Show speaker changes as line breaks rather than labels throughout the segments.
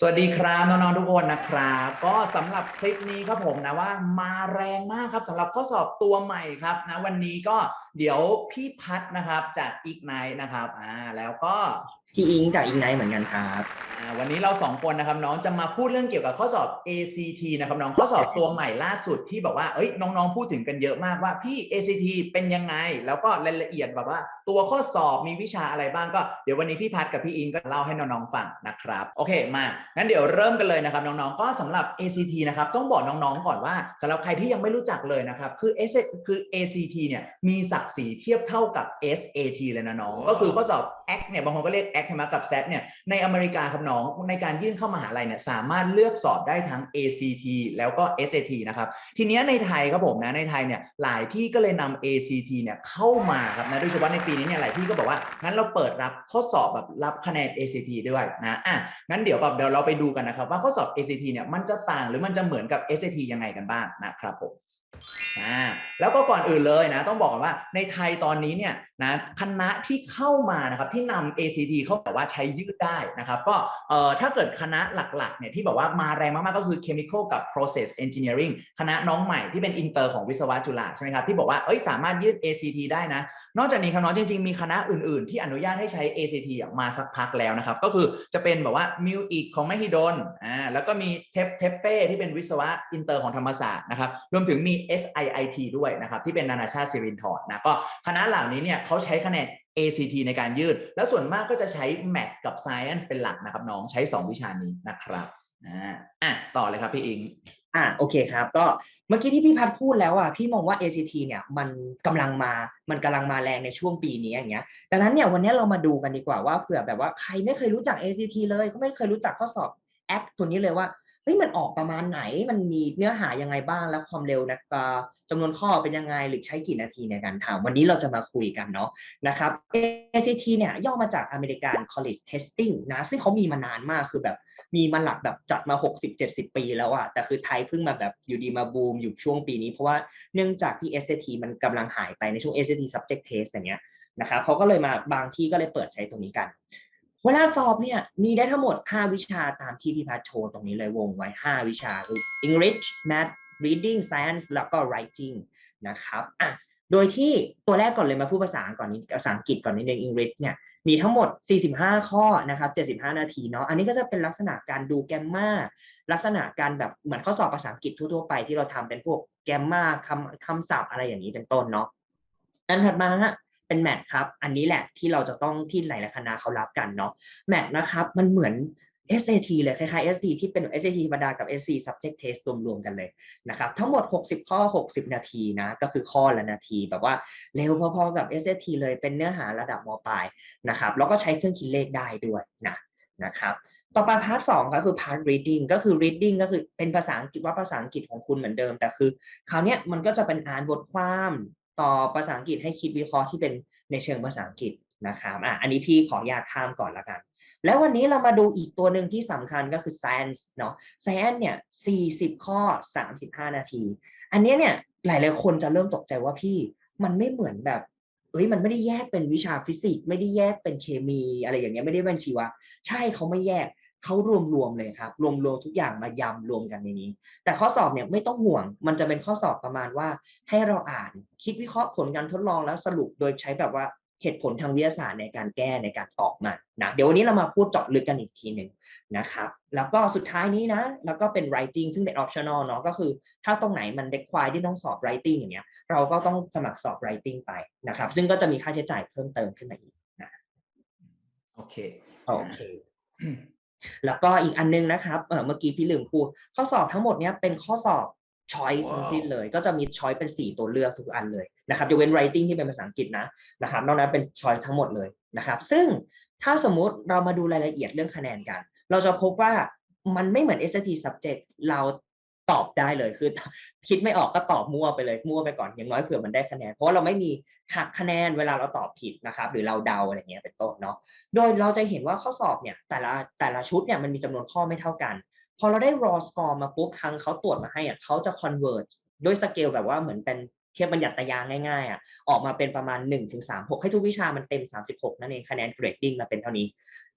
สวัสดีครับน้องๆทุกคนนะครับก็สำหรับคลิปนี้ครับผมนะว่ามาแรงมากครับสำหรับข้อสอบตัวใหม่ครับนะวันนี้ก็เดี๋ยวพี่พัดนะครับจากอีกไนนะครับอ่าแล้วก็
พี่อิงจากอีกไนเหมือนกันครับ
วันนี้เราสองคนนะครับน้องจะมาพูดเรื่องเกี่ยวกับข้อสอบ ACT นะครับน้องข้อสอบตัวใหม่ล่าสุดที่บอกว่าเอ้ยน้องๆพูดถึงกันเยอะมากว่าพี่ ACT เป็นยังไง แล้วก็รายละเอียดแบบว่า ตัวข้อสอบมีวิชาอะไรบ้างก็เดี๋ยววันนี้พี่พัดกับพี่อิงก็เล่าให้น้องๆฟังนะครับโอเคมางั้นเดี๋ยวเริ่มกันเลยนะครับน้องๆก็สำหรับ ACT นะครับต้องบอกน้องๆก่อนว่าสำหรับใครที่ยังไม่รู้จักเลยนะครับคือ S คือ ACT เนี่ยมีศักดิ์ศรีเทียบเท่ากับ SAT เลยนะน้องก็คือข้อสอบ ACT เนี่ยบางคนก็เรียก ACT ใช่ไหมกับ SAT เนี่ยในอเมริกาครับน้องในการยื่นเข้ามหาลัยเนี่ยสามารถเลือกสอบได้ทั้ง ACT แล้วก็ SAT นะครับทีเนี้ยในไทยครับผมนะในไทยเนี่ยหลายที่ก็เลยนำ ACT เนี่ยเข้ามาครับนะโดยเฉพาะในปีนี้เนี่ยหลายที่ก็บอกว่างั้นเราเปิดรับข้อสอบแบบรับคะแนน ACT ด้วยนะอะงั้นเดี๋ยวแบบเดี๋ยวเราไปดูกันนะครับว่าข้อสอบ ACT เนี่ยมันจะต่างหรือมันจะเหมือนกับ SAT ยังไงกันบ้างนะครับผม อ่าแล้วก็ก่อนอื่นเลยนะต้องบอกก่อนว่าในไทยตอนนี้เนี่ยนะคณะที่เข้ามานะครับที่นำ ACT เข้าแบบว่าใช้ยืดได้นะครับก็เอ่อถ้าเกิดคณะหลักๆเนี่ยที่บอกว่ามาแรงมากๆก็คือ Chemical กับ Process Engineering คณะน้องใหม่ที่เป็นอินเตอร์ของวิศวะจุฬาใช่ไหมครับที่บอกว่าเอ้ยสามารถยืด ACT ได้นะนอกจากนี้ครับน้องจริง ๆ มีคณะอื่น ๆ ที่อนุญาตให้ใช้ ACT มาสักพักแล้วนะครับ ก็คือจะเป็นแบบว่ามิวอีกของมหิดลอ่าแล้วก็มีเทปเทปเป้ที่เป็นวิศวะอินเตอร์ของธรรมศาสตร์นะครับรวมถึงมี SIIT ด้วยนะครับที่เป็นนานาชาติสิรินทร์นะก็คณะเหล่านี้เนี่ยเขาใช้คะแนน ACT ในการยืด แล้วส่วนมากก็จะใช้ Math กับ Science เป็นหลักนะครับน้องใช้ 2 วิชานี้นะครับอ่าอะต่อเลยครับพี่อิง
อ่าโอเคครับ ก็เมื่อกี้ที่พี่พัดพูดแล้วอะพี่มองว่า ACT เนี่ยมันกำลังมามันกำลังมาแรงในช่วงปีนี้อย่างเงี้ยดังนั้นเนี่ยวันนี้เรามาดูกันดีกว่าว่าเผื่อแบบว่าใครไม่เคยรู้จัก ACT เลยก็ไม่เคยรู้จักข้อสอบ ACT ตัวนี้เลยว่า เฮ้ยมันออกประมาณไหน มันมีเนื้อหายังไงบ้าง แล้วความเร็วนะก็จำนวนข้อเป็นยังไง หรือใช้กี่นาทีในการทำวันนี้เราจะมาคุยกันเนาะนะครับ ACT เนี่ยย่อมาจาก American College Testing นะ ซึ่งเขามีมานานมาก คือแบบมีมาหลักแบบจัดมา 60-70 ปีแล้วอะแต่คือไทยเพิ่งมาแบบอยู่ดีมาบูมอยู่ช่วงปีนี้ เพราะว่าเนื่องจากที่ SAT มันกำลังหายไปในช่วง SAT subject test อย่างเงี้ยนะครับเขาก็เลยมาบางที่ก็เลยเปิดใช้ตรงนี้กัน เวลาสอบเนี่ยมีได้ทั้งหมด 5 วิชาตามที่พี่พัชโชว์ตรงนี้เลยวงไว้ 5 วิชาคือ English Math Reading Science แล้วก็ Writing นะครับอะโดยที่ตัวแรกก่อนเลยมาพูดภาษาก่อนนี้ภาษาอังกฤษก่อนนิดนึง English เนี่ยมีทั้งหมด 45 ข้อนะครับ75 นาทีเนาะอันนี้ก็จะเป็นลักษณะการดูแกมมาลักษณะการแบบเหมือนข้อสอบภาษาอังกฤษทั่วๆไปที่เราทำเป็นพวกแกมมาคำคำศัพท์อะไรอย่างนี้เป็นต้นเนาะอันถัดมาฮะ เป็นแมทครับ อันนี้แหละที่เราจะต้องที่หลายๆคณะเขารับกันเนาะแมทนะครับ มันเหมือน SAT เลยคล้ายๆ SAT ที่เป็น SAT ธรรมดากับ SC subject test รวมๆกันเลยนะครับทั้งหมด 60 ข้อ 60 นาทีนะก็คือข้อละนาทีแบบว่าเร็วพอๆกับ SAT เลยเป็นเนื้อหาระดับมปลายนะครับแล้วก็ใช้เครื่องคิดเลขได้ด้วยนะนะครับต่อไปพาร์ทสองก็คือพาร์ท reading ก็คือ reading ก็คือเป็นภาษาอังกฤษว่าภาษาอังกฤษของคุณเหมือนเดิม แต่คือ คราวนี้มันก็จะเป็นอ่านบทความ ต่อภาษาอังกฤษให้คิดวิเคราะห์ที่เป็นในเชิงภาษาอังกฤษนะครับอะอันนี้พี่ขออนุญาตข้ามก่อนละกัน แล้ววันนี้เรามาดูอีกตัวหนึ่งที่สำคัญก็คือ science เนาะ science เนี่ย 40 ข้อ 35 นาที อันนี้เนี่ยหลายๆคนจะเริ่มตกใจว่าพี่มันไม่เหมือนแบบเอ้ยมันไม่ได้แยกเป็นวิชาฟิสิกส์ไม่ได้แยกเป็นเคมีอะไรอย่างเงี้ยไม่ได้เป็นชีวะ ใช่เขาไม่แยก เขารวมๆเลยครับ รวมๆทุกอย่างมายำรวมกันในนี้ แต่ข้อสอบเนี่ยไม่ต้องห่วง มันจะเป็นข้อสอบประมาณว่า ให้เราอ่านคิดวิเคราะห์ผลการทดลองแล้วสรุปโดยใช้แบบว่าเหตุผลทางวิทยาศาสตร์ในการแก้ในการตอบมันนะเดี๋ยววันนี้เรามาพูดเจาะลึกกันอีกทีหนึ่งนะครับแล้วก็สุดท้ายนี้นะแล้วก็เป็น writing ซึ่งเป็น optional เนาะก็คือถ้าตรงไหนมัน require ที่ต้องสอบ writing อย่างเงี้ยเราก็ต้องสมัครสอบ writing ไปนะครับซึ่งก็จะมีค่าใช้จ่ายเพิ่มเติมขึ้นมาอีกนะ
โอเค
โอเค แล้วก็อีกอันนึงนะครับเออเมื่อกี้พี่ลืมพูดข้อสอบทั้งหมดเนี้ยเป็นข้อสอบ choice ทั้งสิ้นเลย ก็จะมี choice เป็น4 ตัวเลือกทุกอันเลยนะครับยกเว้น writing ที่เป็นภาษาอังกฤษนะนะครับนอกนั้นเป็น choice ทั้งหมดเลยนะครับซึ่งถ้าสมมุติเรามาดูรายละเอียดเรื่องคะแนนกัน เราจะพบว่ามันไม่เหมือน SAT subject เรา ตอบได้เลยคือ คิดไม่ออกก็ตอบมั่วไปเลยมั่วไปก่อนอย่างน้อยเผื่อมันได้คะแนน เพราะว่าเราไม่มีหักคะแนนเวลาเราตอบผิดนะครับ หรือเราเดาอะไรเงี้ยเป็นต้นเนาะโดยเราจะเห็นว่าข้อสอบเนี่ยแต่ละแต่ละชุดเนี่ยมันมีจำนวนข้อไม่เท่ากัน พอเราได้ raw score มาปุ๊บทางเขาตรวจมาให้อะเขาจะ convert ด้วยสเกลแบบว่าเหมือนเป็นเทียบบัญญัติตารางง่ายๆอะออกมาเป็นประมาณ 1-36 ให้ทุกวิชามันเต็ม 36 นั่นเองคะแนน grading มาเป็นเท่านี้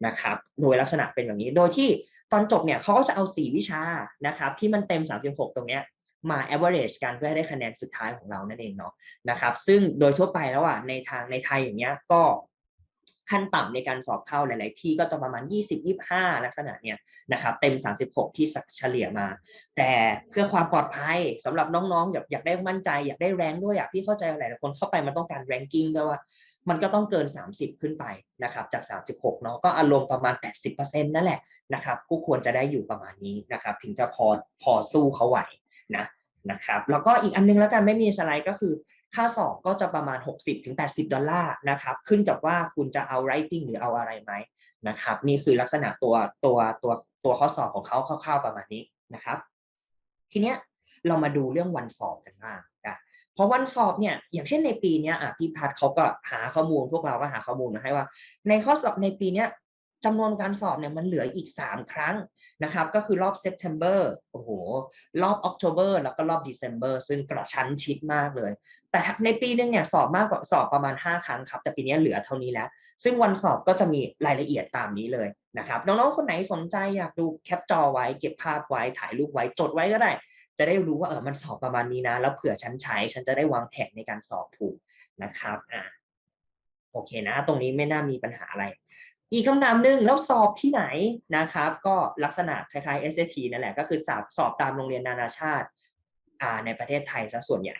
นะครับโดยลักษณะเป็นแบบนี้โดยที่ ตอนจบเนี่ยเขาก็จะเอา4วิชานะครับที่มันเต็ม 36 ตรงเนี้ยมา average กันเพื่อให้ได้คะแนนสุดท้ายของเรานั่นเองเนาะนะครับซึ่งโดยทั่วไปแล้วอะในทางในไทยอย่างเงี้ยก็ขั้นต่ำในการสอบเข้าหลาย ๆ ที่ก็จะประมาณ 20-25 ลักษณะเนี่ยนะครับเต็ม 36 ที่เฉลี่ยมา แต่เพื่อความปลอดภัยสำหรับน้อง ๆ อยากอยากได้มั่นใจ อยากได้แรงด้วยอะพี่เข้าใจหลาย ๆ คนเข้าไปมันต้องการ ranking ด้วยว่า มันก็ต้องเกิน 30 ขึ้นไปนะครับจาก 36เนาะก็อารมณ์ประมาณ 80%นั่นแหละนะครับผู้ควรจะได้อยู่ประมาณนี้นะครับถึงจะพอพอสู้เขาไหวนะนะครับแล้วก็อีกอันนึงแล้วกันไม่มีสไลด์ก็คือค่าสอบก็จะประมาณ 60-80 ดอลลาร์นะครับขึ้นกับว่าคุณจะเอา writing หรือเอาอะไรไหมนะครับนี่คือลักษณะตัวตัวตัวตัวข้อสอบของเขาคร่าวๆประมาณนี้นะครับ ทีเนี้ยเรามาดูเรื่องวันสอบกันบ้างนะ พราะวันสอบเนี่ยอย่างเช่นในปีนี้อะพี่พัดเขาก็หาข้อมูลพวกเราก็หาข้อมูลมาให้ว่า ในข้อสอบในปีนี้จำนวนการสอบเนี่ยมันเหลืออีก 3 ครั้งนะครับ ก็คือรอบ September โอ้โห รอบ October แล้วก็รอบ December ซึ่งกระชั้นชิดมากเลย แต่ในปีนึงเนี่ยสอบมากกว่าสอบประมาณ 5 ครั้งครับ แต่ปีนี้เหลือเท่านี้แล้ว ซึ่งวันสอบก็จะมีรายละเอียดตามนี้เลยนะครับ น้องๆ คนไหนสนใจอยากดูแคปจอไว้ เก็บภาพไว้ถ่ายรูปไว้จดไว้ก็ได้ จะได้รู้ว่าเออมันสอบประมาณนี้นะ แล้วเผื่อฉันใช้ฉันจะได้วางแผนในการสอบถูกนะครับอ่าโอเคนะ ตรงนี้ไม่น่ามีปัญหาอะไร อีกคำถามหนึ่งแล้วสอบที่ไหนนะครับ ก็ลักษณะคล้ายๆ SAT นั่นแหละก็คือสอบสอบตามโรงเรียนนานาชาติอ่าในประเทศไทยซะส่วนใหญ่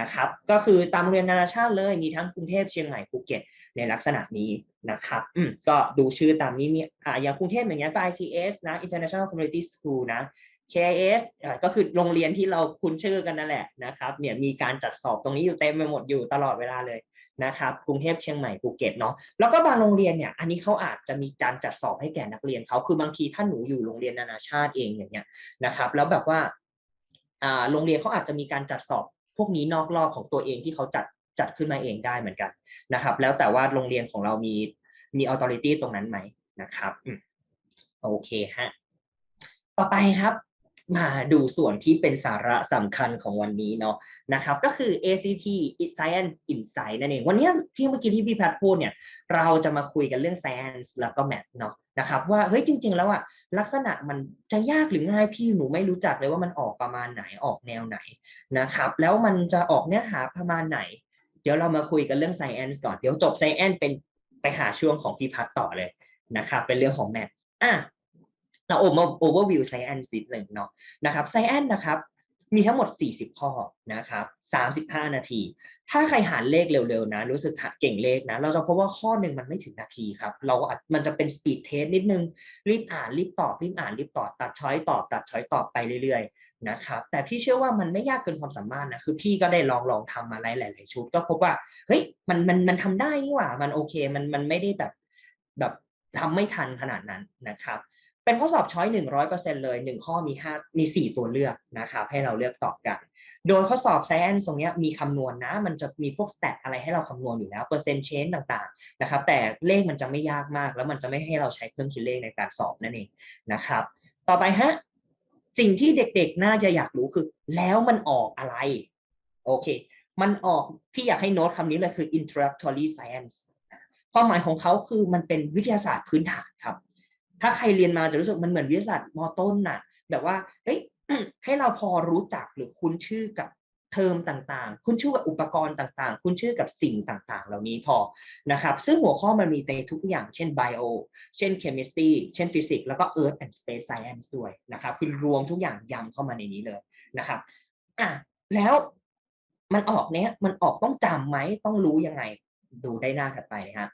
นะครับ ก็คือตามโรงเรียนนานาชาติเลยมีทั้งกรุงเทพเชียงใหม่ภูเก็ตในลักษณะนี้นะครับอืมก็ดูชื่อตามนี้มีอ่าอย่างกรุงเทพอย่างเงี้ยก็ ICS นะ International Community School นะ KIS ก็คือโรงเรียนที่เราคุ้นชื่อกันนั่นแหละนะครับเนี่ยมีการจัดสอบตรงนี้อยู่เต็มไปหมดอยู่ตลอดเวลาเลยนะครับกรุงเทพเชียงใหม่ภูเก็ตเนาะแล้วก็บางโรงเรียนเนี่ยอันนี้เขาอาจจะมีการจัดสอบให้แก่นักเรียนเขาคือบางทีถ้าหนูอยู่โรงเรียนนานาชาติเองอย่างเงี้ยนะครับ แล้วแบบว่าอ่าโรงเรียนเขาอาจจะมีการจัดสอบพวกนี้นอกรอบของตัวเองที่เขาจัดจัดขึ้นมาเองได้เหมือนกันนะครับ แล้วแต่ว่าโรงเรียนของเรามีมี authority ตรงนั้นไหมนะครับโอเคฮะต่อไปครับ มาดูส่วนที่เป็นสาระสำคัญของวันนี้เนาะนะครับก็คือ ACT Science Insight นั่นเองวันนี้ที่เมื่อกี้ที่พี่แพทพูดเนี่ยเราจะมาคุยกันเรื่อง Science แล้วก็ Math เนาะนะครับว่าเฮ้ยจริง ๆ แล้วอะลักษณะมันจะยากหรือง่ายพี่หนูไม่รู้จักเลยว่ามันออกประมาณไหนออกแนวไหนนะครับแล้วมันจะออกเนื้อหาประมาณไหน เดี๋ยวเรามาคุยกันเรื่อง Science ก่อนเดี๋ยวจบ Science เป็นไปหาช่วงของพี่พัดต่อเลยนะครับเป็นเรื่องของ Math อะ เราโอเวอร์โอเวอร์วิวไซแอนซิดหนึ่งเนาะนะครับไซแอนนะครับมีทั้งหมด 40 ข้อนะครับ35 นาที ถ้าใครหารเลขเร็วๆนะ รู้สึกเก่งเลขนะ เราจะพบว่าข้อหนึ่งมันไม่ถึงนาทีครับ เราอาจมันจะเป็นสปีดเทสนิดนึง รีบอ่าน รีบตอบ รีบอ่าน รีบตอบ ตัดช้อยตอบ ตัดช้อยตอบไปเรื่อยๆ นะครับ แต่พี่เชื่อว่ามันไม่ยากเกินความสามารถนะ คือพี่ก็ได้ลองลองทำมาหลายๆชุด ก็พบว่า เฮ้ย มัน มัน มันทำได้นี่หว่า มันโอเค มัน มันไม่ได้แบบ แบบทำไม่ทันขนาดนั้นนะครับ เป็นข้อสอบช้อยหนึ่งร้อยเปอร์เซ็นเลยหนึ่งข้อมีห้ามีสี่ตัวเลือกนะครับให้เราเลือกตอบกัน โดยข้อสอบ Science ตรงนี้มีคำนวณนะ มันจะมีพวก stat อะไรให้เราคำนวณอยู่แล้วเปอร์เซ็นต์เชนต่างๆนะครับแต่เลขมันจะไม่ยากมาก แล้วมันจะไม่ให้เราใช้เครื่องคิดเลขในการสอบนั่นเองนะครับ ต่อไปฮะสิ่งที่เด็กๆ น่าจะอยากรู้คือ แล้วมันออกอะไร โอเค มันออกที่อยากให้โน้ตคำนี้เลยคือ introductory science ความหมายของเขาคือมันเป็นวิทยาศาสตร์พื้นฐานครับ ถ้าใครเรียนมาจะรู้สึกมันเหมือนวิทยาศาสตร์มอต้นน่ะ แบบว่าเฮ้ยให้เราพอรู้จักหรือคุ้นชื่อกับเทอมต่างๆ คุ้นชื่อกับอุปกรณ์ต่างๆ คุ้นชื่อกับสิ่งต่างๆ เหล่านี้พอนะครับ ซึ่งหัวข้อมันมีในทุกอย่างเช่น bio เช่น chemistry เช่น physics แล้วก็ earth and space science ด้วยนะครับ คือรวมทุกอย่างยำเข้ามาในนี้เลยนะครับอะแล้วมันออกเนี้ยมันออกต้องจำไหมต้องรู้ยังไงดูได้หน้าถัดไปฮะ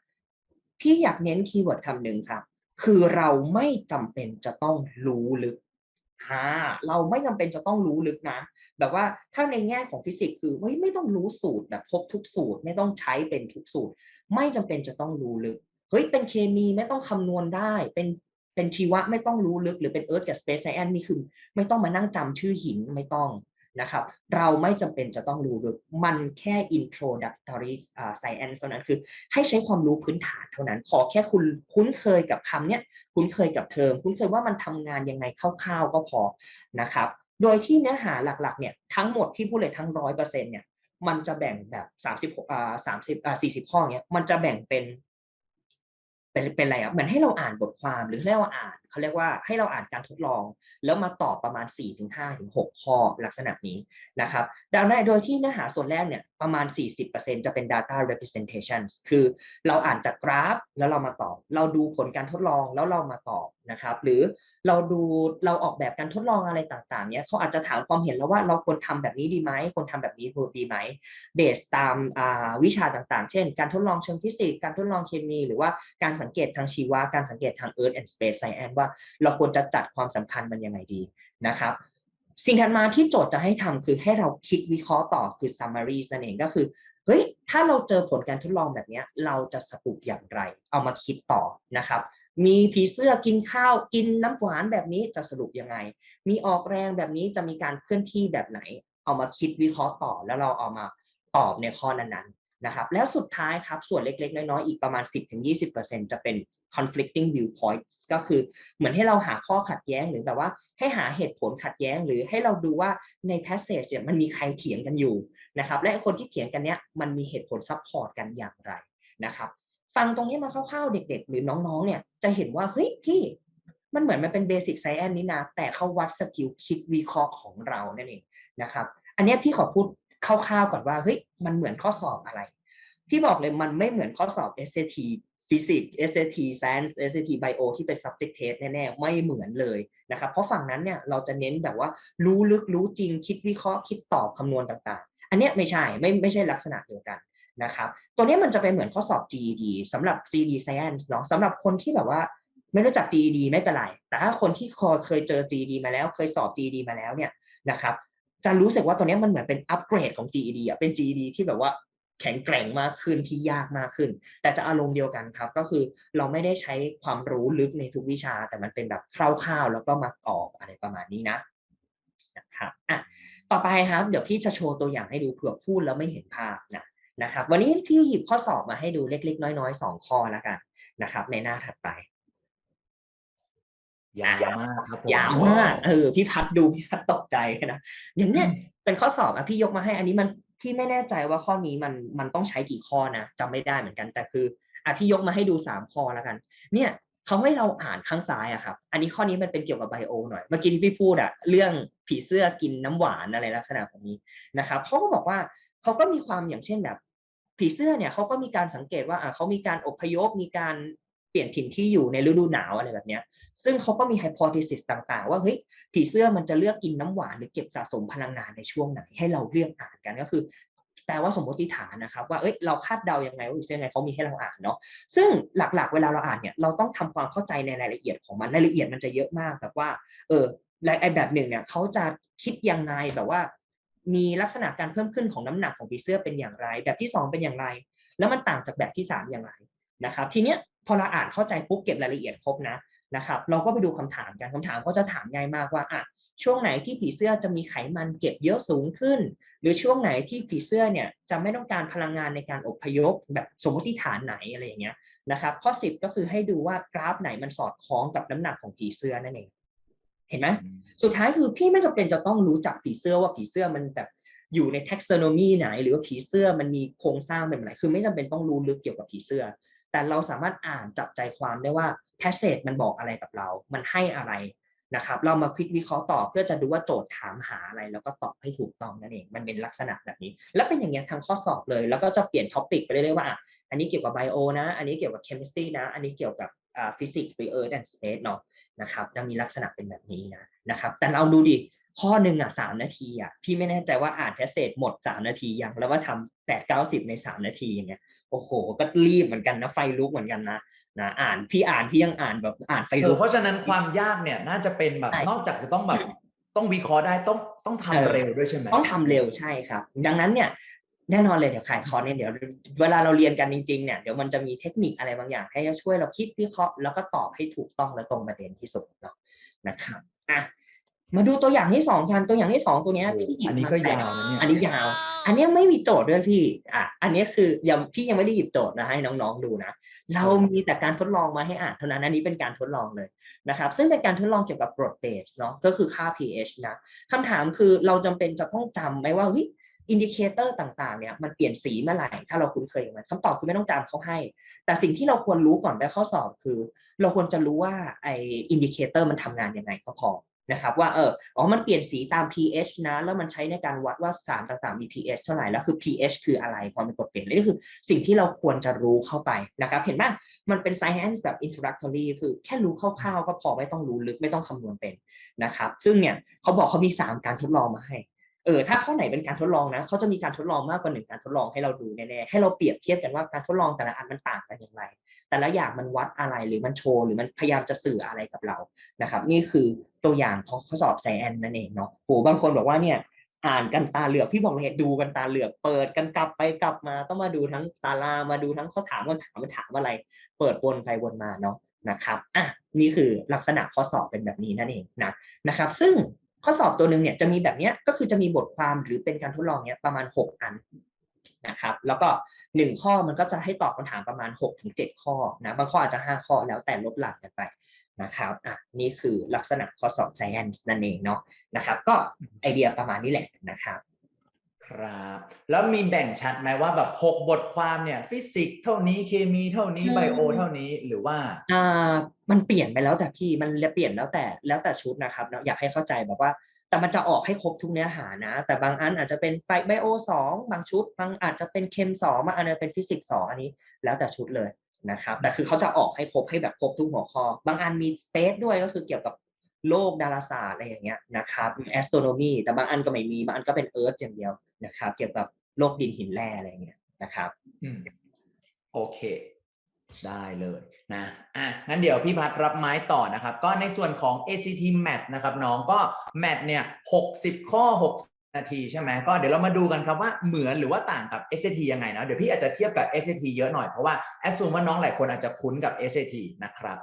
พี่อยากเน้นคีย์เวิร์ดคำหนึ่งครับ คือเราไม่จำเป็นจะต้องรู้ลึกฮ่าเราไม่จำเป็นจะต้องรู้ลึกนะ แบบว่าถ้าในแง่ของฟิสิกส์คือเฮ้ยไม่ต้องรู้สูตรแบบพบทุกสูตร ไม่ต้องใช้เป็นทุกสูตร ไม่จำเป็นจะต้องรู้ลึก เฮ้ยเป็นเคมีไม่ต้องคำนวณได้ เป็นเป็นชีวะไม่ต้องรู้ลึกหรือเป็นเอิร์ธกับสเปซไซแอนนี่คือ ไม่ต้องมานั่งจำชื่อหินไม่ต้อง นะครับ เราไม่จำเป็นจะต้องรู้ลึกมันแค่ introductory science เท่านั้นคือให้ใช้ความรู้พื้นฐานเท่านั้น ขอแค่คุณคุ้นเคยกับคำเนี้ยคุ้นเคยกับเทอม คุ้นเคยว่ามันทำงานยังไงคร่าวๆก็พอนะครับ โดยที่เนื้อหาหลักๆเนี่ยทั้งหมดที่พูดเลยทั้งร้อยเปอร์เซ็นต์เนี่ยมันจะแบ่งแบบสามสิบอ่าสามสิบอ่าสี่สิบข้อเนี้ยมันจะแบ่งเป็นเป็นเป็นอะไรอะเหมือนให้เราอ่านบทความหรือให้เราอ่าน เขาเรียกว่าให้เราอ่านการทดลอง แล้วมาตอบประมาณ 4-5ถึงถึง6ข้อลักษณะนี้นะครับดังนั้นโดยที่เนื้อหาส่วนแรกเนี่ยประมาณ 40%จะเป็น data representations คือเราอ่านจากกราฟแล้วเรามาตอบ เราดูผลการทดลองแล้วเรามาตอบนะครับ หรือเราดูเราออกแบบการทดลองอะไรต่างๆเนี่ยเขาอาจจะถามความเห็นแล้วว่าเราควรทำแบบนี้ดีไหมควรทำแบบนี้ดีไหมเบสตามาวิชาต่างๆ เช่น การทดลองเชิงฟิสิกส์การทดลองเคมี หรือว่าการสังเกตทางชีวะการสังเกตทาง Earth and Space Science ว่าเราควรจะจัดความสำคัญมันยังไงดีนะครับสิ่งถัดมาที่โจทย์จะให้ทำคือให้เราคิดวิเคราะห์ต่อคือ summaries นั่นเองก็คือเฮ้ยถ้าเราเจอผลการทดลองแบบนี้เราจะสรุปอย่างไร เอามาคิดต่อนะครับมีผีเสื้อกินข้าวกินน้ำหวานแบบนี้จะสรุปยังไง มีออกแรงแบบนี้จะมีการเคลื่อนที่แบบไหน เอามาคิดวิเคราะห์ต่อ แล้วเราเอามาตอบในข้อนั้นๆนะครับแล้วสุดท้ายครับส่วนเล็กๆ น้อยๆอีกประมาณ 10-20%จะเป็น conflicting viewpoints ก็คือเหมือนให้เราหาข้อขัดแย้งหรือแบบว่าให้หาเหตุผลขัดแย้ง หรือให้เราดูว่าใน passage เนี่ยมันมีใครเถียงกันอยู่นะครับและคนที่เถียงกันเนี้ยมันมีเหตุผลซัพพอร์ตกันอย่างไรนะครับฟังตรงนี้มาคร่าวๆเด็ก ๆ หรือน้องๆเนี่ยจะเห็นว่าเฮ้ยพี่มันเหมือนมันเป็นเบสิกไซแอนนี่นะแต่เขาวัดสกิลคิดวิเคราะห์ของเรานั่นเองนะครับอันนี้พี่ขอพูดคร่าวๆก่อนว่าเฮ้ยมันเหมือนข้อสอบอะไร พี่บอกเลยมันไม่เหมือนข้อสอบ SAT ฟิสิกส์ SAT Science SAT Bio ที่เป็น subject test แน่ๆ ไม่เหมือนเลยนะครับ เพราะฝั่งนั้นเนี่ยเราจะเน้นแบบว่ารู้ลึกรู้จริงคิดวิเคราะห์คิดตอบคำนวณต่างๆ อันเนี้ยไม่ใช่ไม่ไม่ใช่ลักษณะเดียวกันนะครับ ตัวเนี้ยมันจะเป็นเหมือนข้อสอบ GED สำหรับ GED Science เนาะสำหรับคนที่แบบว่าไม่รู้จัก GED ไม่เป็นไร แต่ถ้าคนที่เคยเจอ GED มาแล้ว เคยสอบ GED มาแล้วเนี่ยนะครับจะรู้สึกว่าตัวเนี้ยมันเหมือนเป็นอัปเกรดของ GED อะเป็น GED ที่แบบว่า แข็งแกร่งมากขึ้นที่ยากมากขึ้น แต่จะอารมณ์เดียวกันครับ ก็คือเราไม่ได้ใช้ความรู้ลึกในทุกวิชา แต่มันเป็นแบบคร่าวๆ แล้วก็มาตอบอะไรประมาณนี้นะนะครับอะต่อไปครับ เดี๋ยวพี่จะโชว์ตัวอย่างให้ดูเผื่อพูดแล้วไม่เห็นภาพนะนะครับ วันนี้พี่หยิบข้อสอบมาให้ดูเล็ก ๆ น้อยๆสองข้อแล้วกันนะครับ ในหน้าถัดไป
ยาวมากครับผม
ยาวมากเออพี่พัดดูพี่พัดตกใจนะอย่างเนี้ยเป็นข้อสอบอะพี่ยกมาให้อันนี้มัน พี่ไม่แน่ใจว่าข้อนี้มันมันต้องใช้กี่ข้อนะจำไม่ได้เหมือนกันแต่คืออะพี่ยกมาให้ดูสามข้อแล้วกัน เนี่ยเขาให้เราอ่านข้างซ้ายอะครับ อันนี้ข้อนี้มันเป็นเกี่ยวกับไบโอหน่อย เมื่อกี้ที่พี่พูดอะเรื่องผีเสื้อกินน้ำหวานอะไรลักษณะแบบนี้นะครับเขาก็บอกว่าเขาก็มีความอย่างเช่นแบบ ผีเสื้อเนี่ยเขาก็มีการสังเกตว่าอะเขามีการอพยพมีการ เปลี่ยนถิ่นที่อยู่ในฤดูหนาวอะไรแบบเนี้ย ซึ่งเขาก็มีไฮโพท s ซิสต่างๆ ว่าเฮ้ยผีเสื้อมันจะเลือกกินน้ำหวานหรือเก็บสะสมพลังงานในช่วงไหนให้เราเลือกอ่านกันก็คือแปลว่าสมมติฐานนะครับว่าเอ้ยเราคาดเดายังไงว่าผีเสื้อยังไงเขามีให้เราอ่านเนาะซึ่งหลักๆ เวลาเราอ่านเนี่ยเราต้องทำความเข้าใจในรายละเอียดของมันรายละเอียดมันจะเยอะมากแบบว่าเออไอแบบหนึ่งเนี่ยเขาจะคิดยังไงแบบว่า มีลักษณะการเพิ่มขึ้นของน้ำหนักของผีเสื้อเป็นอย่างไร แบบที่สองเป็นอย่างไร แล้วมันต่างจากแบบที่สามอย่างไรนะครับ ทีเนี้ย พอเราอ่านเข้าใจปุ๊บเก็บรายละเอียดครบนะนะครับเราก็ไปดูคำถามกันคำถามก็จะถามง่ายมากว่าอะช่วงไหนที่ผีเสื้อจะมีไขมันเก็บเยอะสูงขึ้น หรือช่วงไหนที่ผีเสื้อเนี่ยจะไม่ต้องการพลังงานในการอพยพแบบสมมติฐานไหนอะไรอย่างเงี้ยนะครับข้อ 10 ก็คือให้ดูว่ากราฟไหนมันสอดคล้องกับน้ำหนักของผีเสื้อนั่นเองเห็นไหมสุดท้ายคือพี่ไม่จำเป็นจะต้องรู้จักผีเสื้อว่าผีเสื้อมันแบบอยู่ใน taxonomy ไหน หรือว่าผีเสื้อมันมีโครงสร้างแบบไหนคือไม่จำเป็นต้องรู้ลึกเกี่ยวกับผีเสื้อ แต่เราสามารถอ่านจับใจความได้ว่า passage มันบอกอะไรกับเรา มันให้อะไรนะครับ เรามาคิดวิเคราะห์ตอบเพื่อจะดูว่าโจทย์ถามหาอะไร แล้วก็ตอบให้ถูกต้องนั่นเอง มันเป็นลักษณะแบบนี้ แล้วเป็นอย่างเงี้ยทางข้อสอบเลย แล้วก็จะเปลี่ยนท็อปิกไปเรื่อยๆว่า อันนี้เกี่ยวกับไบโอนะ อันนี้เกี่ยวกับ chemistry นะ อันนี้เกี่ยวกับฟิสิกส์หรือ earth and space เนาะนะครับจะมีลักษณะเป็นแบบนี้นะนะครับ แต่เราดูดิ ข้อหนึ่งอะสามนาทีอะพี่ไม่แน่ใจว่าอ่านแพสเซจหมดสามนาทียังแล้วว่าทำแปดเก้าสิบในสามนาทีอย่างเงี้ยโอ้โห ก็รีบเหมือนกันนะไฟลุกเหมือนกันนะนะอ่านพี่อ่านพี่ยังอ่านแบบอ่านไฟ
เอ
ลุ
อกเพราะฉะนั้นความยากเนี่ยน่าจะเป็นแบบ
ใช่
นอกจากจะต้องแบบต้องวิเคราะห์ได้ต้องต้องทำเร็วด้วยใช่ไหม
ต้องทำเร็วใช่ครับ ดังนั้นเนี่ยแน่นอนเลยเดี๋ยวขายคอร์สเนี่ยเดี๋ยวเวลาเราเรียนกันจริงๆเนี่ยเดี๋ยวมันจะมีเทคนิคอะไรบางอย่าง ให้ช่วยเราคิดวิเคราะห์แล้วก็ตอบให้ถูกต้องและตรงประเด็นที่สุดเนาะนะครับอะ มาดูตัวอย่างที่สองกันตัวอย่างที่สองตัวเนี้ย
โอ้
พี่หยิบ
อันนี้
มา
ก็
แปะ
ยาวนะเนี่ย
อันนี้ยาว อันเนี้ยไม่มีโจทย์ด้วยพี่อะอันเนี้ยคือยังพี่ยังไม่ได้หยิบโจทย์นะให้น้องๆดูนะเรามีแต่การทดลองมาให้อ่านเท่านั้นอันนี้เป็นการทดลองเลยนะครับซึ่งเป็นการทดลองเกี่ยวกับกรดเบสเนาะก็คือค่า pH นะคำถามคือเราจำเป็นจะต้องจำไหมว่าเฮ้ยอินดิเคเตอร์ต่างๆเนี่ยมันเปลี่ยนสีเมื่อไหร่ถ้าเราคุ้นเคยกับมันคำตอบคือไม่ต้องจำเขาให้ แต่สิ่งที่เราควรรู้ก่อนไปข้อสอบคือ เราควรจะรู้ว่าไออินดิเคเตอร์มันทำงานยังไงก็พอ นะครับว่าเอออ๋อมันเปลี่ยนสีตาม pH นะ แล้วมันใช้ในการวัดว่าสารต่างๆมี pH เท่าไหร่แล้วคือ pH คืออะไรความเป็นกรดเปลี่ยนนี่คือสิ่งที่เราควรจะรู้เข้าไปนะครับเห็นไหมมันเป็น science แบบ introductory คือแค่รู้คร่าวๆก็พอไม่ต้องรู้ลึกไม่ต้องคำนวณเป็นนะครับซึ่งเนี่ยเขาบอกเขามี 3 การทดลองมาให้ เออถ้าข้อไหนเป็นการทดลองนะเขาจะมีการทดลองมากกว่าหนึ่งการทดลองให้เราดูแน่ๆให้เราเปรียบเทียบกันว่าการทดลองแต่ละอันมันต่างกันอย่างไร แต่ละอย่างมันวัดอะไรหรือมันโชว์หรือมันพยายามจะสื่ออะไรกับเรานะครับ นี่คือตัวอย่างของข้อสอบไซแอนนั่นเองเนาะโหบางคนบอกว่าเนี่ยอ่านกันตาเหลือกพี่บอกเลยดูกันตาเหลือกเปิดกันกลับไปกลับมาต้องมาดูทั้งตารางมาดูทั้งข้อถามคำถามมันถามอะไร เปิดวนไปวนมาเนาะนะครับอะนี่คือลักษณะข้อสอบเป็นแบบนี้นั่นเองนะนะครับ ซึ่ง ข้อสอบตัวหนึ่งเนี่ยจะมีแบบเนี้ยก็คือจะมีบทความหรือเป็นการทดลองเนี้ยประมาณ 6 อันนะครับ แล้วก็ 1 ข้อมันก็จะให้ตอบคำถามประมาณ 6-7 ข้อนะบางข้ออาจจะ 5 ข้อแล้วแต่ลดหลั่นกันไปนะครับอะนี่คือลักษณะข้อสอบ science นั่นเองเนาะนะครับ ก็ไอเดียประมาณนี้แหละนะครับ
ครับ แล้วมีแบ่งชัดไหมว่าแบบ6บทความเนี่ยฟิสิกส์เท่านี้เคมีเท่านี้
อืม
ไบโอเท่านี้หรือว่า
อ่ามันเปลี่ยนไปแล้วแต่พี่มันเปลี่ยนแล้วแต่แล้วแต่ชุดนะครับเนาะอยากให้เข้าใจแบบว่า แต่มันจะออกให้ครบทุกเนื้อหานะ แต่บางอันอาจจะเป็นไฟไบโอสองบางชุด บางอาจจะเป็นเคมสองบางอันอาจจะเป็นฟิสิกส์สองอันนี้ แล้วแต่ชุดเลยนะครับแต่คือเขาจะออกให้ครบให้แบบครบทุกหัวข้อบางอันมีสเปซด้วยก็คือเกี่ยวกับโลกดาราศาสตร์อะไรอย่างเงี้ยนะครับแอสโทรโนมีแต่บางอันก็ไม่มีบางอันก็เป็นเอิร์ธอย่างเดียว นะครับ เกี่ยวกับโลกดินหินแร่อะไรเงี้ยนะครับ
อืมโอเค ได้เลยนะอะงั้นเดี๋ยวพี่พัดรับไม้ต่อนะครับ ก็ในส่วนของ ACT Math นะครับ น้องก็ Math เนี่ย 60 ข้อ6 นาทีใช่ไหมก็เดี๋ยวเรามาดูกันครับว่าเหมือนหรือว่าต่างกับ SAT ยังไงเนาะเดี๋ยวพี่อาจจะเทียบกับ SAT เยอะหน่อยเพราะว่า assume ว่าน้องหลายคนอาจจะคุ้นกับ SAT นะครับ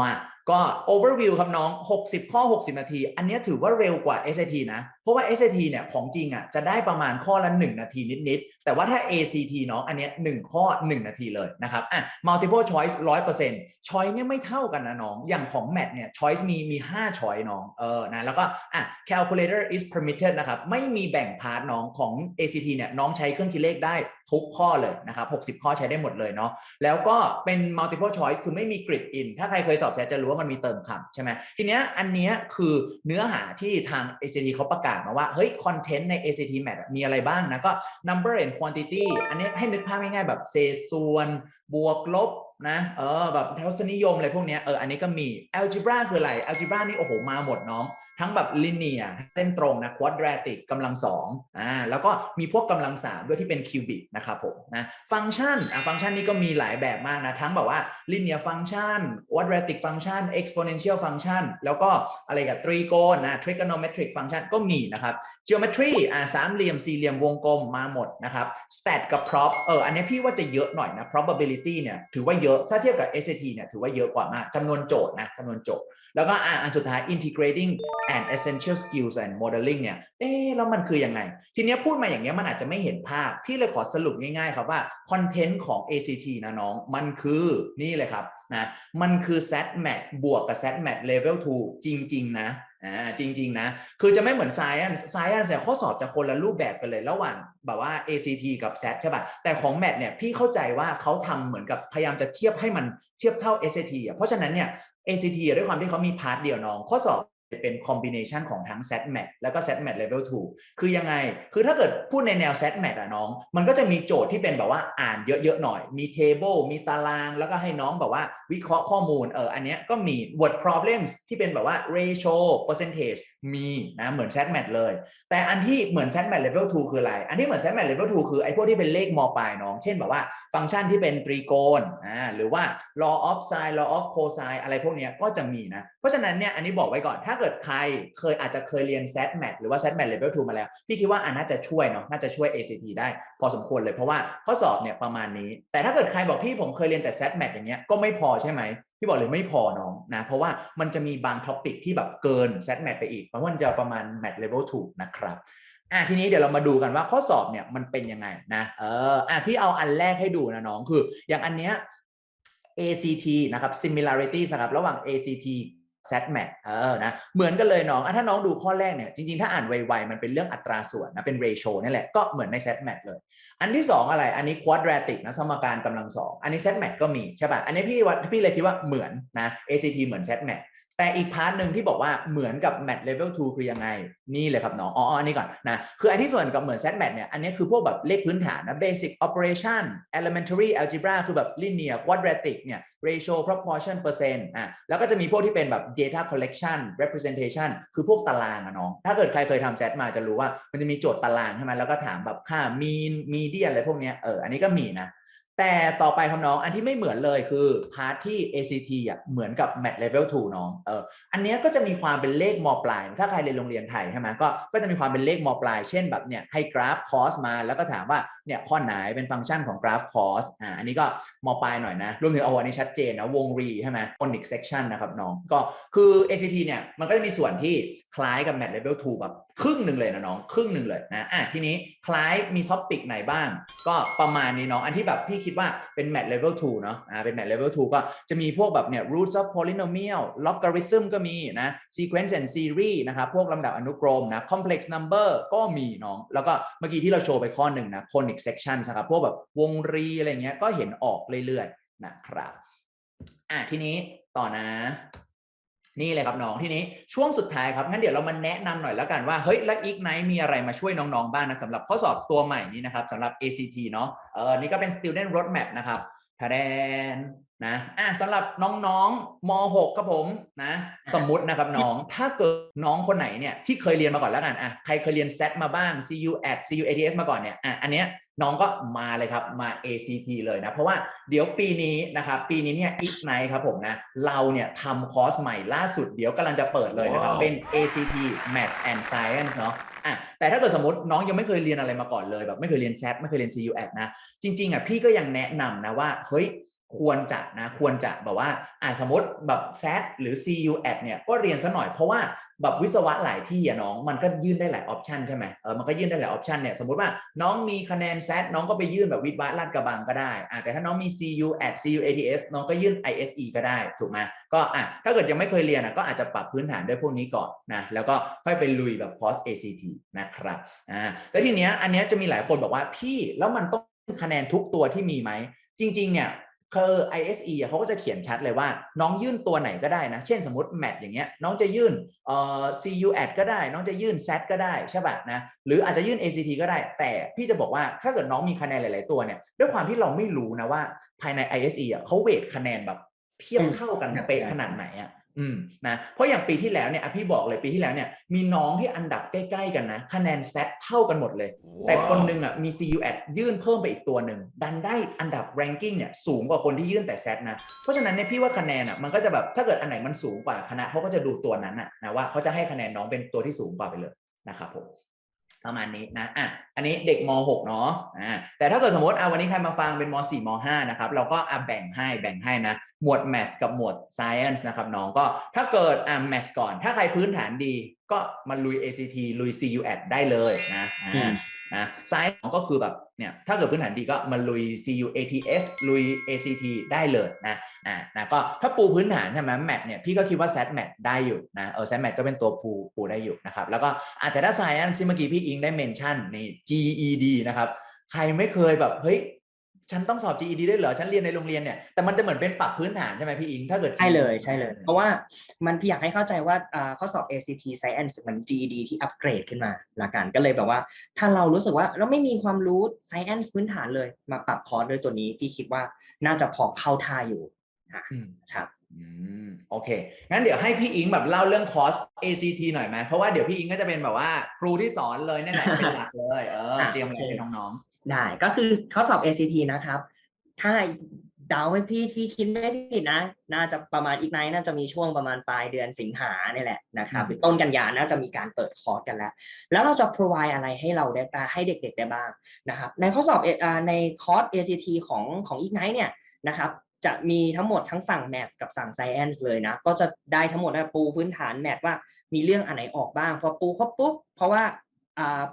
มาก็ overview ครับน้อง 60 ข้อ 60 นาที อันนี้ถือว่าเร็วกว่า SAT นะ เพราะว่า SAT เนี่ยของจริงอะจะได้ประมาณข้อละ 1 นาทีนิดๆ แต่ว่าถ้า ACT น้องอันเนี้ย1ข้อ 1 นาทีเลยนะครับอะ multiple choice 100% choice เนี่ยไม่เท่ากันนะน้อง อย่างของแมทเนี่ย choice มีมี5 choice น้องเออนะแล้วก็อะ calculator is permitted นะครับ ไม่มีแบ่งพาร์ทน้องของ ACT เนี่ยน้องใช้เครื่องคิดเลขได้ ทุกข้อเลยนะครับ60 ข้อใช้ได้หมดเลยเนาะแล้วก็เป็น multiple choice คือไม่มี grid in ถ้าใครเคยสอบแซจะรู้ว่ามันมีเติมคำใช่ไหมทีเนี้ยอันเนี้ยคือเนื้อหาที่ทาง ACT เขาประกาศมาว่า เฮ้ย คอนเทนต์ใน ACT Math มีอะไรบ้างนะ ก็ number and quantity อันนี้ให้นึกภาพง่ายๆ แบบเศษส่วน บวกลบนะเออแบบทศนิยมอะไรพวกเนี้ยเอออันนี้ก็มี algebra คืออะไร algebra นี่โอ้โหมาหมดน้อง ทั้งแบบ linear เส้นตรงนะ quadratic กำลังสองอ่าแล้วก็มีพวกกำลังสามด้วยที่เป็น cubic นะครับผมนะฟังก์ชันอะฟังก์ชันนี้ก็มีหลายแบบมากนะ ทั้งแบบว่า linear function quadratic function exponential function แล้วก็อะไรกับตรีโกณนะ trigonometric function ก็มีนะครับ geometry อ่าสามเหลี่ยมสี่เหลี่ยมวงกลมมาหมดนะครับ stat กับ prop เอออันนี้พี่ว่าจะเยอะหน่อยนะ probability เนี่ยถือว่าเยอะถ้าเทียบกับ SAT เนี่ยถือว่าเยอะกว่ามากจำนวนโจทย์นะจำนวนโจทย์ แล้วก็อะอันสุดท้าย integrating and essential skills and modeling เนี่ย เอ๊แล้วมันคือยังไง ทีเนี้ยพูดมาอย่างเงี้ยมันอาจจะไม่เห็นภาพพี่เลยขอสรุปง่ายๆครับว่าคอนเทนต์ของ ACT นะน้อง มันคือนี่เลยครับนะ มันคือ SAT Math บวกกับ SAT Math Level 2 จริง ๆ นะอ่าจริง ๆ นะ คือจะไม่เหมือน Science Science เนี่ยข้อสอบจะคนละรูปแบบกันเลยระหว่างแบบว่า ACT กับ SAT ใช่ป่ะ แต่ของ m a t เนี่ยพี่เข้าใจว่าเขาทำเหมือนกับพยายามจะเทียบให้มันเทียบเท่า SAT อะเพราะฉะนั้นเนี่ย ACT ด้วยความที่เขามีพาร์ทเดียวน้อง ข้อสอบ เป็นคอมบิเนชันของทั้ง SatMat แล้วก็ SatMat Level 2 คือยังไง คือถ้าเกิดพูดในแนว SatMat อะน้อง มันก็จะมีโจทย์ที่เป็นแบบว่าอ่านเยอะๆหน่อย มี table มีตาราง แล้วก็ให้น้องแบบว่าวิเคราะห์ข้อมูล เออ อันเนี้ยก็มี word problems ที่เป็นแบบว่า ratio percentage มีนะเหมือน SatMat เลย แต่อันที่เหมือน SatMat Level 2 คืออะไร อันที่เหมือน SatMat Level 2 คือไอ้พวกที่เป็นเลขมปลายน้อง เช่นแบบว่าฟังก์ชันที่เป็นตรีโกณอ่าหรือว่า law of sine law of cosine อะไรพวกเนี้ยก็จะมีนะ เพราะฉะนั้นเนี่ยอันนี้บอกไว้ก่อนถ้าาเกิดใครเคยอาจจะเคยเรียน SAT m a t หรือว่า SAT m a t Level 2 มาแล้ว พี่คิดว่าอันน่าจะช่วยเนาะน่าจะช่วย ACT ได้พอสมควรเลยเพราะว่าข้อสอบเนี่ยประมาณนี้ แต่ถ้าเกิดใครบอกพี่ผมเคยเรียนแต่ SAT m a t อย่างเงี้ยก็ไม่พอใช่ไหมพี่บอกเลยไม่พอน้องนะ เพราะว่ามันจะมีบางท็อปิกที่แบบเกิน SAT m a t ไปอีกเพราะมันจะประมาณ Mat Level 2 นะครับอะทีนี้เดี๋ยวเรามาดูกันว่าข้อสอบเนี่ยมันเป็นยังไงนะเอออะพี่เอาอันแรกให้ดูนะน้องคือ อย่างอันเนี้ย ACT นะครับ similarities นะครับระหว่าง ACT แซดแมทเออนะเหมือนกันเลยน้องอถ้าน้องดูข้อแรกเนี่ยจริงๆ ถ้าอ่านไวๆมันเป็นเรื่องอัตราส่วนนะเป็นเรโชนี่แหละก็เหมือนในแซดแมทเลย อันที่ 2 อะไร อันนี้ควอดแรติกนะสมการกำลังสองอันนี้แซดแมทก็มีใช่ป่ะอันนี้พี่วัดพี่เลยคิดว่าเหมือนนะ ACT เหมือนแซดแมท แต่อีกพาร์ทหนึ่งที่บอกว่าเหมือนกับ mat level 2คือยังไง นี่เลยครับน้องอ๋ออันนี้ก่อนนะคืออันที่ส่วนกับเหมือน set mat เนี่ยอันนี้คือพวกแบบเลขพื้นฐานนะ basic operation elementary algebra คือแบบ linear quadratic เนี่ย ratio proportion percent อะแล้วก็จะมีพวกที่เป็นแบบ data collection representation คือพวกตารางอะน้อง ถ้าเกิดใครเคยทำ set มาจะรู้ว่ามันจะมีโจทย์ตารางใช่ไหมแล้วก็ถามแบบค่า mean median อะไรพวกเนี้ยเอออันนี้ก็มีนะ แต่ต่อไปครับน้องอันที่ไม่เหมือนเลยคือพาร์ทที่ ACT อะเหมือนกับ Mat Level 2 น้องเอออันนี้ก็จะมีความเป็นเลขมปลาย ถ้าใครเรียนโรงเรียนไทยใช่ไหมก็ก็จะมีความเป็นเลขมปลาย เช่นแบบเนี่ยให้กราฟคอสมา แล้วก็ถามว่าเนี่ยข้อไหนเป็นฟังก์ชันของกราฟคอสอ่าอันนี้ก็มปลายหน่อยนะรวมถึงเอาอันนี้ชัดเจนนะวงรีใช่ไหม conic section นะครับน้องก็คือ ACT เนี่ยมันก็จะมีส่วนที่คล้ายกับ Mat Level 2 แบบครึ่งหนึ่งเลยนะน้องครึ่งหนึ่งเลยนะอะทีนี้คล้ายมีท็อปิกไหนบ้าง ก็ประมาณนี้น้องอันที่แบบพี่คิดว่าเป็นแมทเลเวล2เนาะอ่าเป็นแมทเลเวล2ก็จะมีพวกแบบเนี่ย roots of polynomial logarithm ก็มีนะ sequence and series นะครับพวกลำดับอนุกรมนะ complex number ก็มีน้องแล้วก็เมื่อกี้ที่เราโชว์ไปข้อหนึ่งนะ conic section นะครับพวกแบบวงรีอะไรเงี้ยก็เห็นออกเรื่อยๆนะครับอะทีนี้ต่อนะ นี่เลยครับน้องทีนี้ช่วงสุดท้ายครับงั้นเดี๋ยวเรามาแนะนำหน่อยแล้วกันว่าเฮ้ยแล้วอีกไนมีอะไรมาช่วยน้องๆบ้างนะสำหรับข้อสอบตัวใหม่นี้นะครับสำหรับ ACT เนาะเออนี่ก็เป็น student roadmap นะครับ ทะแดนนะอะสำหรับน้องๆม .6 ครับผมนะสมมุตินะครับน้องถ้าเกิดน้องคนไหนเนี่ยที่เคยเรียนมาก่อนแล้วกันอะใครเคยเรียน SAT มาบ้าง CU at CU ATS มาก่อนเนี่ยอะอันเนี้ยน้องก็มาเลยครับมา ACT เลยนะ เพราะว่าเดี๋ยวปีนี้นะครับปีนี้เนี่ย Ignite ครับผมนะ เราเนี่ยทำคอร์สใหม่ล่าสุดเดี๋ยวกำลังจะเปิดเลยนะครับ เป็น ACT Math and Science เนาะ อะแต่ถ้าเกิดสมมติน้องยังไม่เคยเรียนอะไรมาก่อนเลยแบบไม่เคยเรียนแซดไม่เคยเรียน CU at นะจริงๆอะพี่ก็ยังแนะนำนะว่าเฮ้ย ควรจะนะควรจะแบบว่าอ่าสมมติแบบ SAT หรือ CU at เนี่ยก็เรียนซะหน่อยเพราะว่าแบบวิศวะหลายที่อะน้องมันก็ยื่นได้หลายออปชันใช่ไหมเออมันก็ยื่นได้หลายออปชันเนี่ยสมมติว่าน้องมีคะแนน SAT น้องก็ไปยื่นแบบวิศวะลาดกระบังก็ได้อ่าแต่ถ้าน้องมี CU at CU ATS น้องก็ยื่น ISE ก็ได้ถูกไหมก็อะถ้าเกิดยังไม่เคยเรียนอะก็อาจจะปรับพื้นฐานด้วยพวกนี้ก่อนนะแล้วก็ค่อยไปลุยแบบ post ACT นะครับอ่าแล้วทีเนี้ยอันเนี้ยจะมีหลายคนบอกว่าพี่แล้วมันต้องคะแนนทุกตัวที่มีไหมจริง ๆ เนี่ย คือ ISE อะเขาก็จะเขียนชัดเลยว่า น้องยื่นตัวไหนก็ได้นะ เช่นสมมติ MAT อย่างเงี้ยน้องจะยื่นเอ่อ CU at ก็ได้ น้องจะยื่น SAT ก็ได้ใช่ป่ะนะหรืออาจจะยื่น ACT ก็ได้ แต่พี่จะบอกว่าถ้าเกิดน้องมีคะแนนหลาย ๆ ตัวเนี่ยด้วยความที่เราไม่รู้นะว่าภายใน ISE อะเขาเวทคะแนนแบบเทียบเท่ากันเป๊ะขนาดไหนอะ อืมนะเพราะอย่างปีที่แล้วเนี่ยอะพี่บอกเลยปีที่แล้วเนี่ยมีน้องที่อันดับใกล้ๆกันนะคะแนนเซตเท่ากันหมดเลยแต่คนหนึงอะมี CU at ยื่นเพิ่มไปอีกตัวหนึ่งดันได้อันดับ ranking เนี่ยสูงกว่าคนที่ยื่นแต่ set นะเพราะฉะนั้นเนี่ยพี่ว่าคะแนนอะมันก็จะแบบถ้าเกิดอันไหนมันสูงกว่าคณะเขาก็จะดูตัวนั้นอะนะว่าเขาจะให้คะแนนน้องเป็นตัวที่สูงกว่าไปเลยนะครับผม ประมาณนี้นะอะอันนี้เด็กม .6 เนาะอ่าแต่ถ้าเกิดสมมติอะวันนี้ใครมาฟังเป็นม .4 ม .5 นะครับเราก็อะแบ่งให้แบ่งให้นะ หมวดแมทกับหมวด Science นะครับน้องก็ถ้าเกิดอะแมทก่อน ถ้าใครพื้นฐานดีก็มาลุย ACT ลุย CU at ได้เลยนะอ่า นะ Science ก็คือแบบเนี่ยถ้าเกิดพื้นฐานดีก็มาลุย CU ATS ลุย ACT ได้เลยนะอ่านะก็ถ้าปูพื้นฐานใช่ไหมแมทเนี่ยพี่ก็คิดว่าแซดแมทได้อยู่นะเออแซดแมทก็เป็นตัวปูปูได้อยู่นะครับแล้วก็อะแต่ถ้าสายอันที่เมื่อกี้พี่อิงได้เมนชั่นใน GED นะครับใครไม่เคยแบบเฮ้ย ฉันต้องสอบ GED ได้วยเหรอ ฉันเรียนในโรงเรียนเนี่ย แต่มันจะเหมือนเป็นปรับพื้นฐานใช่ไหมพี่อิง ถ้าเกิด
ใช่เลยใช่เลย เพราะว่ามันพี่อยากให้เข้าใจว่าอ่าข้อสอบ ACT Science มัน GED ที่อัปเกรดขึ้นมาละกัน ก็เลยแบบว่า ถ้าเรารู้สึกว่าเราไม่มีความรู้ Science พื้นฐานเลย มาปรับคอร์สด้วยตัวนี้ พี่คิดว่าน่าจะพอเข้าท่าอยู่
อืม
ครับ
อืมโอเค งั้นเดี๋ยวให้พี่อิงแบบเล่าเรื่องคอร์ส ACT หน่อยไหมเพราะว่าเดี๋ยวพี่อิงก็จะเป็นแบบว่าครูที่สอนเลยนี่แหละเป็นหลักเลย เออ
อะ
เตรียมอะไร
โอเค
ให้น้อง
ได้ก็คือข้อสอบ ACT นะครับ ถ้าเดาให้พี่พี่คิดไม่ผิดนะ น่าจะประมาณอีกไนน่าจะมีช่วงประมาณปลายเดือนสิงหาเนี่ยแหละนะครับหรือต้นกันยาน่าจะมีการเปิดคอร์สกันแล้ว แล้วเราจะ provide อะไรให้เราได้ให้เด็กๆได้บ้างนะครับ ในข้อสอบในคอร์ส ACT ของของอีกไนเนี่ยนะครับจะมีทั้งหมดทั้งฝั่ง Math กับฝั่ง Science เลยนะ ก็จะได้ทั้งหมดนะปูพื้นฐาน Math ว่ามีเรื่องอันไหนออกบ้าง พอปูครบปุ๊บเพราะว่า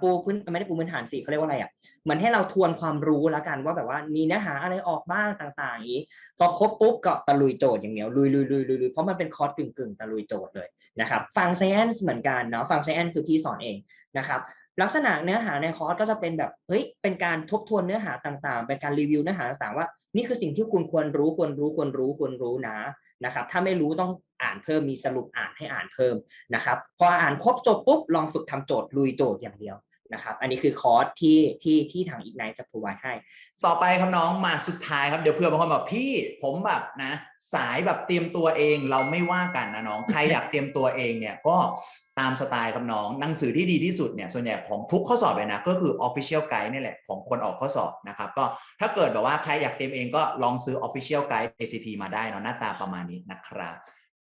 ปูพื้นไม่ได้ปูพื้นฐานสิเขาเรียกว่าอะไรอะเหมือนให้เราทวนความรู้แล้วกันว่าแบบว่ามีเนื้อหาอะไรออกบ้างต่างๆอย่างนี้ พอครบปุ๊บก็ตะลุยโจทย์อย่างเดียวลุยลุยลุยลุยเพราะมันเป็นคอร์สกึ่งกึ่งๆตะลุยโจทย์เลยนะครับฟัง science เหมือนกันเนาะฟัง science คือพี่สอนเองนะครับลักษณะเนื้อหาในคอร์สก็จะเป็นแบบเฮ้ยเป็นการทบทวนเนื้อหาต่างๆ เป็นการรีวิวเนื้อหาต่างๆว่า นี่คือสิ่งที่คุณควรรู้ควรรู้ควรรู้ควรรู้นะนะครับถ้าไม่รู้ต้อง อ่านเพิ่มมีสรุปอ่านให้อ่านเพิ่มนะครับพออ่านครบจบปุ๊บลองฝึกทำโจทย์ลุยโจทย์อย่างเดียวนะครับอันนี้คือคอร์สที่ที่ที่ทางอีกไนจะ provide ให้
ต่อไปครับน้องมาสุดท้ายครับเดี๋ยวเผื่อบางคนแบบพี่ผมแบบนะ สายแบบเตรียมตัวเองเราไม่ว่ากันนะน้องใครอยากเตรียมตัวเองเนี่ยก็ตามสไตล์ครับน้องหนังสือที่ดีที่สุดเนี่ยส่วนใหญ่ของทุกข้อสอบเลยนะก็คือ Official Guide นี่แหละของคนออกข้อสอบนะครับก็ถ้าเกิดแบบว่าใครอยากเตรียมเองก็ลองซื้อ Official Guide ACT มาได้เนาะหน้าตาประมาณนี้นะครับ